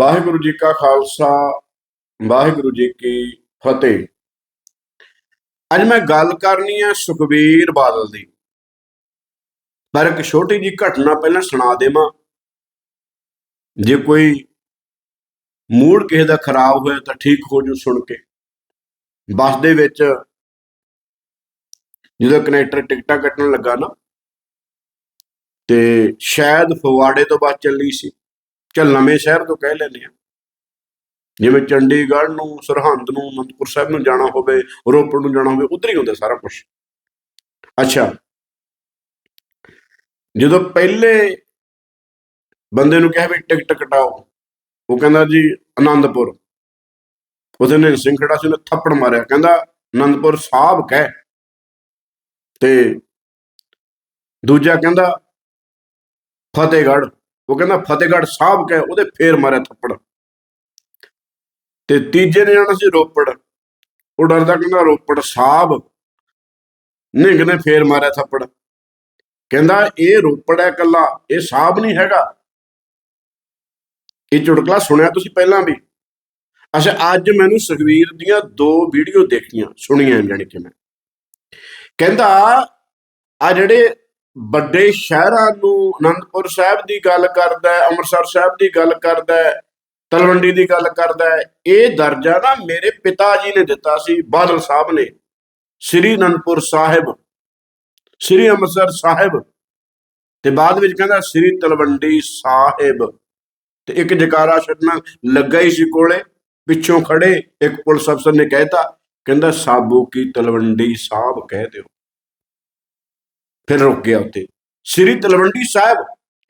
ਵਾਹਿਗੁਰੂ ਜੀ ਕਾ ਖਾਲਸਾ, ਵਾਹਿਗੁਰੂ ਜੀ ਕੀ ਫਤਿਹ। ਅੱਜ ਮੈਂ ਗੱਲ ਕਰਨੀ ਹੈ ਸੁਖਬੀਰ ਬਾਦਲ ਦੀ। ਪਰ ਇੱਕ ਛੋਟੀ ਜੀ ਘਟਨਾ ਪਹਿਲਾਂ ਸੁਣਾ ਦੇਵਾਂ। ਜੇ ਕੋਈ ਮੂਡ ਕਿਸੇ ਦਾ ਖਰਾਬ ਹੋਇਆ ਤਾਂ ਠੀਕ ਹੋ ਜੂ ਸੁਣ ਕੇ। ਬੱਸ ਦੇ ਵਿੱਚ ਜਦੋਂ ਕਨੈਕਟਰ ਟਿਕਟਾਂ ਕੱਟਣ ਲੱਗਾ ਨਾ, ਤੇ ਸ਼ਾਇਦ ਫਵਾੜੇ ਤੋਂ ਬੱਸ ਚੱਲੀ ਸੀ। ਚੱਲ ਨਵੇਂ ਸ਼ਹਿਰ ਤੋਂ ਕਹਿ ਲੈਂਦੇ ਆ ਜਿਵੇਂ ਚੰਡੀਗੜ੍ਹ ਨੂੰ, ਸਰਹੰਦ ਨੂੰ, ਅਨੰਦਪੁਰ ਸਾਹਿਬ ਨੂੰ ਜਾਣਾ ਹੋਵੇ, ਰੋਪੜ ਨੂੰ ਜਾਣਾ ਹੋਵੇ, ਉਧਰ ਹੀ ਹੁੰਦਾ ਸਾਰਾ ਕੁਝ ਅੱਛਾ। ਜਦੋਂ ਪਹਿਲੇ ਬੰਦੇ ਨੂੰ ਕਿਹਾ ਵੀ ਟਿਕਟ ਕਟਾਓ, ਉਹ ਕਹਿੰਦਾ ਜੀ ਆਨੰਦਪੁਰ ਉਹਦੇ ਨੇ ਸਿੰਘ ਖੜਾ ਸੀ, ਉਹਨੇ ਥੱਪੜ ਮਾਰਿਆ। ਕਹਿੰਦਾ ਆਨੰਦਪੁਰ ਸਾਹਿਬ ਕਹਿ। ਤੇ ਦੂਜਾ ਕਹਿੰਦਾ, ਫਤਿਹਗੜ੍ਹ। ਉਹ ਕਹਿੰਦਾ ਫਤਿਹਗੜ੍ਹ ਸਾਹਿਬ ਕਹਿ, ਉਹਦੇ ਫੇਰ ਮਾਰਿਆ ਥੱਪੜ। ਤੇ ਤੀਜੇ ਨੇ ਜਾਣਾ ਸੀ ਰੋਪੜ। ਉਹ ਡਰਦਾ ਕਹਿੰਦਾ ਰੋਪੜ ਸਾਹਿਬ, ਨਿੰਗ ਨੇ ਫੇਰ ਮਾਰਿਆ ਥੱਪੜ। ਕਹਿੰਦਾ ਇਹ ਰੋਪੜ ਹੈ ਕੱਲਾ ਇਹ ਸਾਹਿਬ ਨਹੀਂ ਹੈਗਾ। ਇਹ ਚੁਟਕਲਾ ਸੁਣਿਆ ਤੁਸੀਂ ਪਹਿਲਾਂ ਵੀ? ਅੱਛਾ, ਅੱਜ ਮੈਨੂੰ ਸੁਖਵੀਰ ਦੀਆਂ ਦੋ ਵੀਡੀਓ ਦੇਖੀਆਂ ਸੁਣੀਆਂ ਜਾਣੀ ਕਿ ਮੈਂ। ਕਹਿੰਦਾ ਆ ਜਿਹੜੇ ਵੱਡੇ ਸ਼ਹਿਰਾਂ ਨੂੰ ਅਨੰਦਪੁਰ ਸਾਹਿਬ ਦੀ ਗੱਲ ਕਰਦਾ ਹੈ, ਅੰਮ੍ਰਿਤਸਰ ਸਾਹਿਬ ਦੀ ਗੱਲ ਕਰਦਾ ਹੈ, ਤਲਵੰਡੀ ਦੀ ਗੱਲ ਕਰਦਾ ਹੈ, ਇਹ ਦਰਜਾ ਨਾ ਮੇਰੇ ਪਿਤਾ ਜੀ ਨੇ ਦਿੱਤਾ ਸੀ, ਬਾਦਲ ਸਾਹਿਬ ਨੇ। ਸ੍ਰੀ ਅਨੰਦਪੁਰ ਸਾਹਿਬ, ਸ੍ਰੀ ਅੰਮ੍ਰਿਤਸਰ ਸਾਹਿਬ ਤੇ ਬਾਅਦ ਵਿੱਚ ਕਹਿੰਦਾ ਸ੍ਰੀ ਤਲਵੰਡੀ ਸਾਹਿਬ ਤੇ ਇੱਕ ਜਕਾਰਾ ਛੱਡਣਾ ਲੱਗਾ ਹੀ ਸੀ ਕੋਲੇ, ਪਿੱਛੋਂ ਖੜੇ ਇੱਕ ਪੁਲਿਸ ਅਫਸਰ ਨੇ ਕਹਿਤਾ ਕਹਿੰਦਾ ਸਾਬੂ ਕੀ ਤਲਵੰਡੀ ਸਾਹਿਬ ਕਹਿ ਦਿਓ। ਫਿਰ ਰੁਕ ਗਿਆ ਉੱਤੇ ਸ੍ਰੀ ਤਲਵੰਡੀ ਸਾਹਿਬ,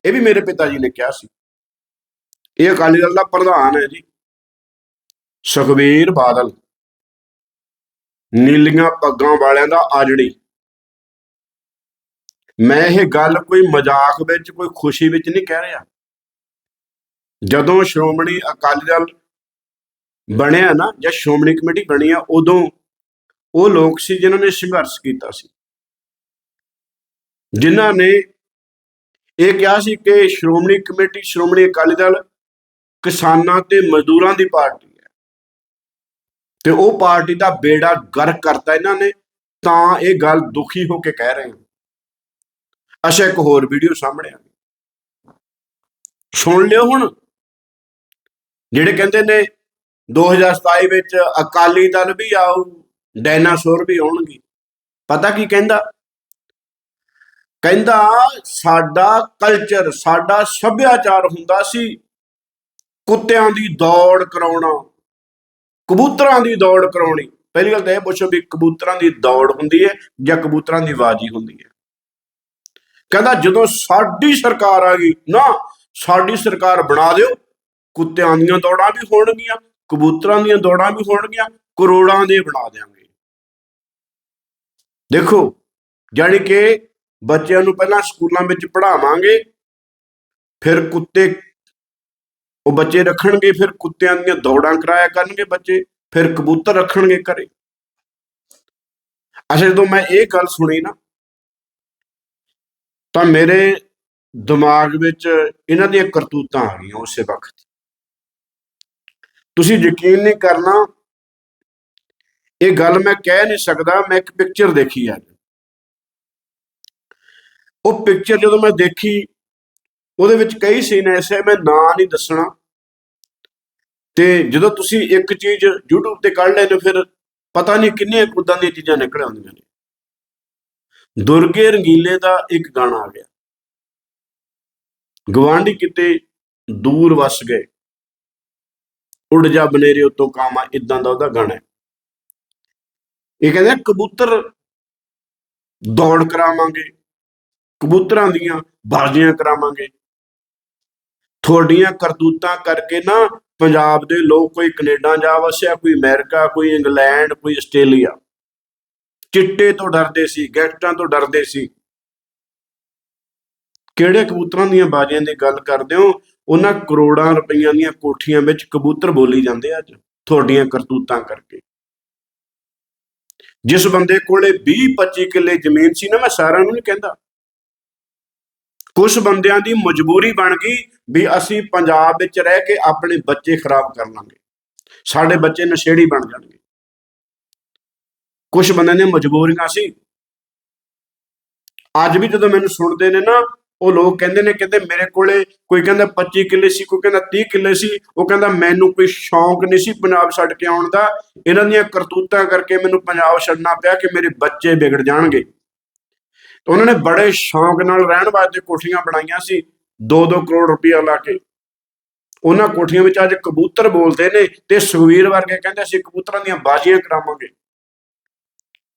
ਇਹ ਵੀ ਮੇਰੇ ਪਿਤਾ ਜੀ ਨੇ ਕਿਹਾ ਸੀ। ਇਹ ਅਕਾਲੀ ਦਲ ਦਾ ਪ੍ਰਧਾਨ ਹੈ ਜੀ। ਸੁਖਬੀਰ ਬਾਦਲ, ਨੀਲੀਆਂ ਪੱਗਾਂ ਵਾਲਿਆਂ ਦਾ ਆਜੜੀ। ਮੈਂ ਇਹ ਗੱਲ ਕੋਈ ਮਜ਼ਾਕ ਵਿੱਚ, ਕੋਈ ਖੁਸ਼ੀ ਵਿੱਚ ਨਹੀਂ ਕਹਿ ਰਿਹਾ। ਜਦੋਂ ਸ਼੍ਰੋਮਣੀ ਅਕਾਲੀ ਦਲ ਬਣਿਆ ਨਾ, ਜਾਂ ਸ਼੍ਰੋਮਣੀ ਕਮੇਟੀ ਬਣੀ ਆ, ਉਦੋਂ ਉਹ ਲੋਕ ਸੀ ਜਿਨ੍ਹਾਂ ਨੇ ਸੰਘਰਸ਼ ਕੀਤਾ ਸੀ। ਜਿਨ੍ਹਾਂ ਨੇ ਇਹ ਕਿਹਾ ਸੀ ਕਿ ਸ਼੍ਰੋਮਣੀ ਕਮੇਟੀ, ਸ਼੍ਰੋਮਣੀ ਅਕਾਲੀ ਦਲ ਕਿਸਾਨਾਂ ਤੇ ਮਜ਼ਦੂਰਾਂ ਦੀ ਪਾਰਟੀ ਹੈ। ਤੇ ਉਹ ਪਾਰਟੀ ਦਾ ਬੇੜਾ ਗਰ ਕਰਤਾ ਇਹਨਾਂ ਨੇ, ਤਾਂ ਇਹ ਗੱਲ ਦੁਖੀ ਹੋ ਕੇ ਕਹਿ ਰਹੇ ਹਾਂ ਅੱਛਾ, ਇੱਕ ਹੋਰ ਵੀਡੀਓ ਸਾਹਮਣੇ ਆ ਸੁਣ ਲਿਓ ਹੁਣ। ਜਿਹੜੇ ਕਹਿੰਦੇ ਨੇ 2027 ਵਿੱਚ ਅਕਾਲੀ ਦਲ ਵੀ ਆਊ, ਡਾਇਨਾਸੌਰ ਵੀ ਆਉਣਗੇ। ਪਤਾ ਕੀ ਕਹਿੰਦਾ? ਕਹਿੰਦਾ, ਸਾਡਾ ਕਲਚਰ ਸਾਡਾ ਸੱਭਿਆਚਾਰ ਹੁੰਦਾ ਸੀ ਕੁੱਤਿਆਂ ਦੀ ਦੌੜ ਕਰਾਉਣਾ, ਕਬੂਤਰਾਂ ਦੀ ਦੌੜ ਕਰਾਉਣੀ। ਪਹਿਲੀ ਗੱਲ ਤਾਂ ਇਹ ਪੁੱਛੋ ਵੀ ਕਬੂਤਰਾਂ ਦੀ ਦੌੜ ਹੁੰਦੀ ਹੈ ਜਾਂ ਕਬੂਤਰਾਂ ਦੀ ਬਾਜੀ ਹੁੰਦੀ ਹੈ। ਕਹਿੰਦਾ, ਜਦੋਂ ਸਾਡੀ ਸਰਕਾਰ ਆ ਗਈ, ਨਾ, ਸਾਡੀ ਸਰਕਾਰ ਬਣਾ ਦਿਓ। ਕੁੱਤਿਆਂ ਦੀਆਂ ਦੌੜਾਂ ਵੀ ਹੋਣਗੀਆਂ, ਕਬੂਤਰਾਂ ਦੀਆਂ ਦੌੜਾਂ ਵੀ ਹੋਣਗੀਆਂ, ਕਰੋੜਾਂ ਦੇ ਬਣਾ ਦੇਾਂਗੇ ਦੇਖੋ ਜਾਨੀ ਕਿ ਬੱਚਿਆਂ ਨੂੰ ਪਹਿਲਾਂ ਸਕੂਲਾਂ ਵਿੱਚ ਪੜ੍ਹਾਵਾਂਗੇ, ਫਿਰ ਕੁੱਤੇ ਉਹ ਬੱਚੇ ਰੱਖਣਗੇ, ਫਿਰ ਕੁੱਤਿਆਂ ਦੀਆਂ ਦੌੜਾਂ ਕਰਾਇਆ ਕਰਨਗੇ ਬੱਚੇ, ਫਿਰ ਕਬੂਤਰ ਰੱਖਣਗੇ ਘਰੇ। ਅੱਛਾ, ਜਦੋਂ ਮੈਂ ਇਹ ਗੱਲ ਸੁਣੀ ਨਾ, ਤਾਂ ਮੇਰੇ ਦਿਮਾਗ ਵਿੱਚ ਇਹਨਾਂ ਦੀਆਂ ਕਰਤੂਤਾਂ ਆ ਗਈਆਂ ਉਸੇ ਵਕਤ। ਤੁਸੀਂ ਯਕੀਨ ਨਹੀਂ ਕਰਨਾ, ਇਹ ਗੱਲ ਮੈਂ ਕਹਿ ਨਹੀਂ ਸਕਦਾ, ਮੈਂ ਇੱਕ ਪਿਕਚਰ ਦੇਖੀ ਅੱਜ। ਉਹ ਪਿਕਚਰ ਜਦੋਂ ਮੈਂ ਦੇਖੀ, ਉਹਦੇ ਵਿੱਚ ਕਈ ਸੀਨ ਐਸੇ ਮੈਂ ਨਾਂ ਨਹੀਂ ਦੱਸਣਾ। ਤੇ ਜਦੋਂ ਤੁਸੀਂ ਇੱਕ ਚੀਜ਼ YouTube ਤੇ ਕੱਢ ਲੈਦੇ ਫਿਰ ਪਤਾ ਨਹੀਂ ਕਿੰਨੀਆਂ ਕੁੱਦਾਂ ਦੀਆਂ ਚੀਜ਼ਾਂ ਨਿਕਲ ਆਉਂਦੀਆਂ ਨੇ। ਦੁਰਗੇ ਰੰਗੀਲੇ ਦਾ ਇੱਕ ਗਾਣਾ ਆ ਗਿਆ। ਗਵਾਂਢੀ ਕਿਤੇ ਦੂਰ ਵਸ ਗਏ। ਉੱਡ ਜਾ ਬਨੇਰੇ ਉਤੋਂ ਕਾਮਾ ਇਦਾਂ ਦਾ ਉਹਦਾ ਗਾਣਾ ਹੈ। ਇਹ ਕਹਿੰਦੇ ਕਬੂਤਰ ਦੌੜ ਕਰਾਵਾਂਗੇ। ਕਬੂਤਰਾਂ ਦੀਆਂ ਬਾਜ਼ੀਆਂ ਕਰਾਵਾਂਗੇ। ਤੁਹਾਡੀਆਂ ਕਰਤੂਤਾਂ ਕਰਕੇ ਨਾ ਪੰਜਾਬ ਦੇ ਲੋਕ ਕੋਈ ਕੈਨੇਡਾ ਜਾ ਵਸਿਆ, ਕੋਈ ਅਮਰੀਕਾ, ਕੋਈ ਇੰਗਲੈਂਡ, ਕੋਈ ਆਸਟ੍ਰੇਲੀਆ। ਚਿੱਟੇ ਤੋਂ ਡਰਦੇ ਸੀ, ਗੈਂਗਸਟਰਾਂ ਤੋਂ ਡਰਦੇ ਸੀ। ਕਿਹੜੇ ਕਬੂਤਰਾਂ ਦੀਆਂ ਬਾਜ਼ੀਆਂ ਦੀ ਗੱਲ ਕਰਦੇ ਹੋ? ਉਹਨਾਂ ਕਰੋੜਾਂ ਰੁਪਈਆਂ ਦੀਆਂ ਕੋਠੀਆਂ ਵਿੱਚ ਕਬੂਤਰ ਬੋਲੀ ਜਾਂਦੇ ਅੱਜ, ਤੁਹਾਡੀਆਂ ਕਰਤੂਤਾਂ ਕਰਕੇ। ਜਿਸ ਬੰਦੇ ਕੋਲੇ 20 25 ਕਿੱਲੇ ਜ਼ਮੀਨ ਸੀ ਨਾ, ਮੈਂ ਸਾਰਿਆਂ ਨੂੰ ਨਹੀਂ ਕਹਿੰਦਾ। ਕੁਝ ਬੰਦਿਆਂ ਦੀ ਮਜਬੂਰੀ ਬਣ ਗਈ ਵੀ ਅਸੀਂ ਪੰਜਾਬ ਵਿੱਚ ਰਹਿ ਕੇ ਆਪਣੇ ਬੱਚੇ ਖਰਾਬ ਕਰ ਲਾਂਗੇ। ਸਾਡੇ ਬੱਚੇ ਨਸ਼ੇੜੀ ਬਣ ਜਾਣਗੇ। ਕੁਝ ਬੰਦਿਆਂ ਦੀਆਂ ਮਜਬੂਰੀਆਂ ਸੀ। ਅੱਜ ਵੀ ਜਦੋਂ ਮੈਨੂੰ ਸੁਣਦੇ ਨੇ ਨਾ, ਉਹ ਲੋਕ ਕਹਿੰਦੇ ਨੇ, ਕਹਿੰਦੇ ਮੇਰੇ ਕੋਲੇ ਕੋਈ ਕਹਿੰਦਾ 25 ਕਿੱਲੇ ਸੀ, ਕੋਈ ਕਹਿੰਦਾ 30 ਕਿੱਲੇ ਸੀ, ਉਹ ਕਹਿੰਦਾ ਮੈਨੂੰ ਕੋਈ ਸ਼ੌਂਕ ਨਹੀਂ ਸੀ ਪੰਜਾਬ ਛੱਡ ਕੇ ਆਉਣ ਦਾ। ਇਹਨਾਂ ਦੀਆਂ ਕਰਤੂਤਾਂ ਕਰਕੇ ਮੈਨੂੰ ਪੰਜਾਬ ਛੱਡਣਾ ਪਿਆ ਕਿ ਮੇਰੇ ਬੱਚੇ ਵਿਗੜ ਜਾਣਗੇ। ਤੇ ਉਹਨਾਂ ਨੇ ਬੜੇ ਸ਼ੌਂਕ ਨਾਲ ਰਹਿਣ ਵਾਸਤੇ ਕੋਠੀਆਂ ਬਣਾਈਆਂ ਸੀ 2-2 ਕਰੋੜ ਰੁਪਇਆ ਲਾ ਕੇ। ਉਹਨਾਂ ਕੋਠੀਆਂ ਵਿੱਚ ਅੱਜ ਕਬੂਤਰ ਬੋਲਦੇ ਨੇ ਤੇ ਸੁਖਵੀਰ ਵਰਗੇ ਕਹਿੰਦੇ ਅਸੀਂ ਕਬੂਤਰਾਂ ਦੀਆਂ ਬਾਜ਼ੀਆਂ ਕਰਾਵਾਂਗੇ।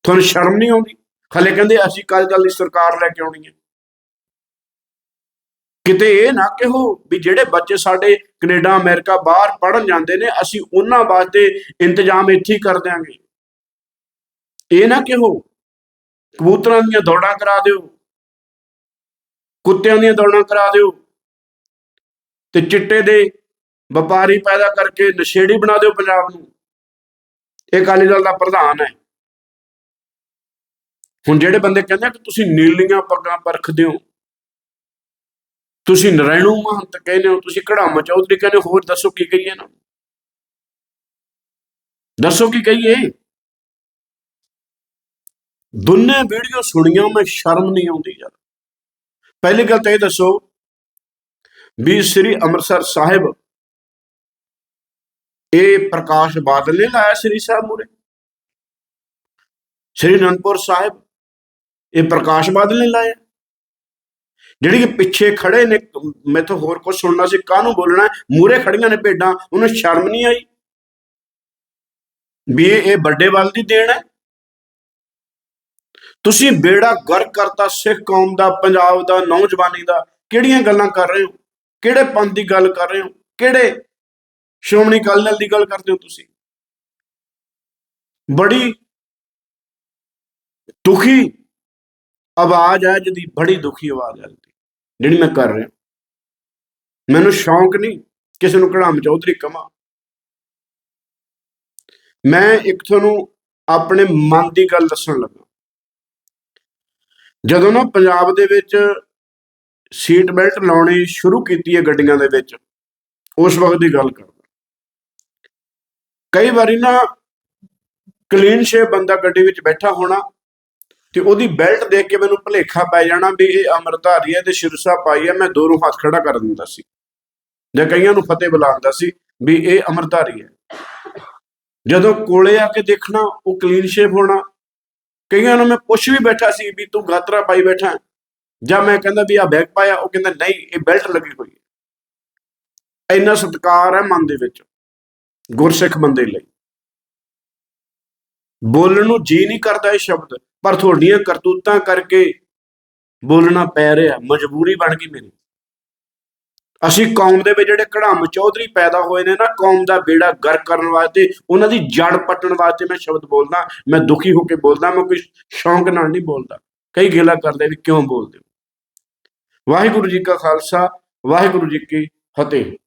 ਤੁਹਾਨੂੰ ਸ਼ਰਮ ਨਹੀਂ ਆਉਂਦੀ? ਹਲੇ ਕਹਿੰਦੇ ਅਸੀਂ ਕੱਲ ਕੱਲ ਦੀ ਸਰਕਾਰ ਲੈ ਕੇ ਆਉਣੀ ਹੈ। ਕਿਤੇ ਇਹ ਨਾ ਕਹੋ ਵੀ ਜਿਹੜੇ ਬੱਚੇ ਸਾਡੇ ਕੈਨੇਡਾ, ਅਮਰੀਕਾ ਬਾਹਰ ਪੜਨ ਜਾਂਦੇ ਨੇ, ਅਸੀਂ ਉਹਨਾਂ ਵਾਸਤੇ ਇੰਤਜ਼ਾਮ ਇੱਥੇ ਹੀ ਕਰ ਦਿਆਂਗੇ। ਇਹ ਨਾ ਕਹੋ ਕਬੂਤਰਾਂ ਦੀਆਂ ਦੌੜਾਂ ਕਰਾ ਦਿਓ। ਕੁੱਤਿਆਂ ਦੀਆਂ ਦੌੜਾਂ ਕਰਾ ਦਿਓ। ਤੇ ਚਿੱਟੇ ਦੇ ਵਪਾਰੀ ਪੈਦਾ ਕਰਕੇ ਨਸ਼ੇੜੀ ਬਣਾ ਦਿਓ ਪੰਜਾਬ ਨੂੰ। ਇਹ ਅਕਾਲੀ ਦਲ ਦਾ ਪ੍ਰਧਾਨ ਹੈ। ਹੁਣ ਜਿਹੜੇ ਬੰਦੇ ਕਹਿੰਦੇ ਕਿ ਤੁਸੀਂ ਨੀਲੀਆਂ ਪੱਗਾਂ ਪਰਖਦੇ ਹੋ, ਤੁਸੀਂ ਨਰੈਣੂ ਮਹੰਤ ਕਹਿੰਦੇ ਹੋ, ਤੁਸੀਂ ਕੜਾਮ ਚੌਧਰੀ ਕਹਿੰਦੇ ਹੋਰ ਦੱਸੋ ਕੀ ਕਹੀਏ ਨਾ? ਦੱਸੋ ਕੀ ਕਹੀਏ? ਦੋਨੇ ਵੀਡੀਓ ਸੁਣੀਆਂ, ਮੈਂ ਸ਼ਰਮ ਨਹੀਂ ਆਉਂਦੀ ਯਾਰ। ਪਹਿਲੀ ਗੱਲ ਤਾਂ ਇਹ ਦੱਸੋ, ਵੀ ਸ੍ਰੀ ਅੰਮ੍ਰਿਤਸਰ ਸਾਹਿਬ, ਇਹ ਪ੍ਰਕਾਸ਼ ਬਾਦਲ ਨੇ ਲਾਇਆ ਸ੍ਰੀ ਸਾਹਿਬ ਮੂਰੇ ਸ੍ਰੀ ਅਨੰਦਪੁਰ ਸਾਹਿਬ, ਇਹ ਪ੍ਰਕਾਸ਼ ਬਾਦਲ ਨੇ ਲਾਇਆ? ਜਿਹੜੀ ਕਿ ਪਿੱਛੇ ਖੜੇ ਨੇ, ਮੈਥੋਂ ਹੋਰ ਕੁਝ ਸੁਣਨਾ ਸੀ, ਕਾਹਨੂੰ ਬੋਲਣਾ? ਮੂਰੇ ਖੜੀਆਂ ਨੇ ਭੇਡਾਂ, ਉਹਨੂੰ ਸ਼ਰਮ ਨਹੀਂ ਆਈ? ਵੀ ਇਹ ਵੱਡੇ ਵੱਲ ਦੀ ਦੇਣ ਹੈ? ਤੁਸੀਂ ਬੇੜਾ ਗਰ ਕਰਤਾ, ਸਿੱਖ ਕੌਮ ਦਾ, ਪੰਜਾਬ ਦਾ, ਨੌਜਵਾਨੀ ਦਾ, ਕਿਹੜੀਆਂ ਗੱਲਾਂ ਕਰ ਰਹੇ ਹੋ? ਕਿਹੜੇ ਪੰਥ ਦੀ ਗੱਲ ਕਰ ਰਹੇ ਹੋ? ਕਿਹੜੇ ਸ਼੍ਰੋਮਣੀ ਅਕਾਲੀ ਦਲ ਦੀ ਗੱਲ ਕਰਦੇ ਹੋ ਤੁਸੀਂ? ਬੜੀ ਦੁਖੀ ਆਵਾਜ਼ ਹੈ ਜਿਹਦੀ, ਬੜੀ ਦੁਖੀ ਆਵਾਜ਼ ਹੈ ਜਿਹੜੀ ਮੈਂ ਕਰ ਰਿਹਾ। ਮੈਨੂੰ ਸ਼ੌਂਕ ਨਹੀਂ ਕਿਸੇ ਨੂੰ ਕੜਾਮ ਚੌਧਰੀ ਕਮਾ ਮੈਂ ਇੱਕ ਤੁਹਾਨੂੰ ਆਪਣੇ ਮਨ ਦੀ ਗੱਲ ਦੱਸਣ ਲੱਗਾ। ਜਦੋਂ ਨਾ ਪੰਜਾਬ ਦੇ ਵਿੱਚ ਸੀਟ ਬੈਲਟ ਲਾਉਣੀ ਸ਼ੁਰੂ ਕੀਤੀ ਹੈ ਗੱਡੀਆਂ ਦੇ ਵਿੱਚ, ਉਸ ਵਕਤ ਦੀ ਗੱਲ ਕਰਦਾ। ਕਈ ਵਾਰੀ ਨਾ ਕਲੀਨ ਸ਼ੇਪ ਬੰਦਾ ਗੱਡੀ ਵਿੱਚ ਬੈਠਾ ਹੋਣਾ ਤੇ ਉਹਦੀ ਬੈਲਟ ਦੇਖ ਕੇ ਮੈਨੂੰ ਭੁਲੇਖਾ ਪੈ ਜਾਣਾ ਵੀ ਇਹ ਅਮਰਧਾਰੀ ਹੈ ਤੇ ਸ਼ਿਰਸਾ ਪਾਈ ਹੈ, ਮੈਂ ਦੋਨੋਂ ਹੱਥ ਖੜਾ ਕਰ ਦਿੰਦਾ ਸੀ। ਜਾਂ ਕਈਆਂ ਨੂੰ ਫਤਿਹ ਬੁਲਾਉਂਦਾ ਸੀ ਵੀ ਇਹ ਅਮਰਧਾਰੀ ਹੈ। ਜਦੋਂ ਕੋਲੇ ਆ ਕੇ ਦੇਖਣਾ, ਉਹ ਕਲੀਨ ਸ਼ੇਪ ਹੋਣਾ ਕਈਆਂ ਨੂੰ ਮੈਂ ਪੁੱਛ ਵੀ ਬੈਠਾ ਸੀ ਵੀ ਤੂੰ ਗਾਤਰਾ ਪਾਈ ਬੈਠਾ ਜਾਂ ਮੈਂ ਕਹਿੰਦਾ ਵੀ ਆ ਬੈਗ ਪਾਇਆ, ਉਹ ਕਹਿੰਦਾ ਨਹੀਂ, ਇਹ ਬੈਲਟ ਲੱਗੀ ਹੋਈ ਹੈ। ਇੰਨਾ ਸਤਿਕਾਰ ਹੈ ਮਨ ਦੇ ਵਿੱਚ, ਗੁਰਸਿੱਖ ਬੰਦੇ ਲਈ। ਬੋਲਣ ਨੂੰ ਜੀ ਨਹੀਂ ਕਰਦਾ ਇਹ ਸ਼ਬਦ, ਪਰ ਤੁਹਾਡੀਆਂ ਕਰਤੂਤਾਂ ਕਰਕੇ ਬੋਲਣਾ ਪੈ ਰਿਹਾ, ਮਜਬੂਰੀ ਬਣ ਗਈ ਮੇਰੀ। ਅਸੀਂ ਕੌਮ ਦੇ ਵਿੱਚ ਜਿਹੜੇ ਕੜਾਮ ਚੌਧਰੀ ਪੈਦਾ ਹੋਏ ਨੇ ਨਾ, ਕੌਮ ਦਾ ਬੇੜਾ ਗਰ ਕਰਨ ਵਾਸਤੇ, ਉਹਨਾਂ ਦੀ ਜੜ ਪੱਟਣ ਵਾਸਤੇ ਮੈਂ ਸ਼ਬਦ ਬੋਲਦਾ, ਮੈਂ ਦੁਖੀ ਹੋ ਕੇ ਬੋਲਦਾ, ਮੈਂ ਕੋਈ ਸ਼ੌਂਕ ਨਾਲ ਨਹੀਂ ਬੋਲਦਾ। ਕਈ ਗਿਲਾ ਕਰਦੇ ਵੀ ਕਿਉਂ ਬੋਲਦੇ ਹੋ? ਵਾਹਿਗੁਰੂ ਜੀ ਕਾ ਖਾਲਸਾ, ਵਾਹਿਗੁਰੂ ਜੀ ਕੀ ਫਤਿਹ।